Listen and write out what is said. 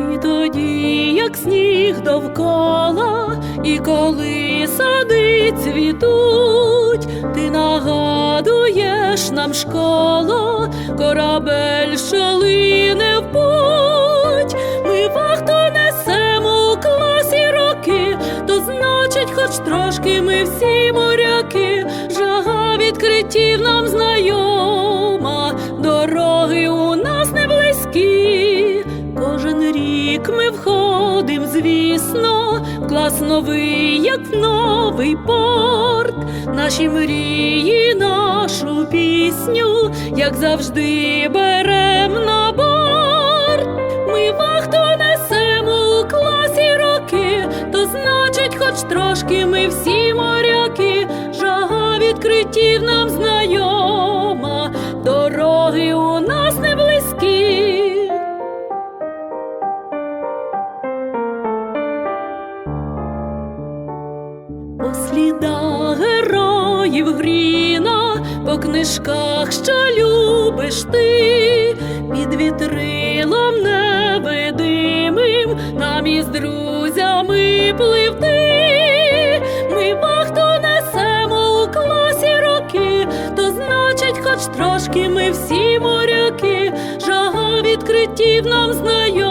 І тоді, як сніг довкола, і коли сади цвітуть, ти нагадуєш нам школу, корабель, що лине в путь. Ми вахту несемо у класі роки, то значить, хоч трошки ми всі моряки, жага відкриттів нам знайома, входим, звісно, клас новий, як новий порт. Наші мрії, нашу пісню, як завжди, берем на борт. Ми вахту несемо у класі роки, то значить, хоч трошки ми всі моряки, жага відкриттів нам знайома, слідах героїв Гріна, по книжках, що любиш ти, під вітрилом невидимим нам із друзями пливти. Ми вахту несемо у класі роки, то значить, хоч трошки ми всі моряки, жага відкриттів нам знайома.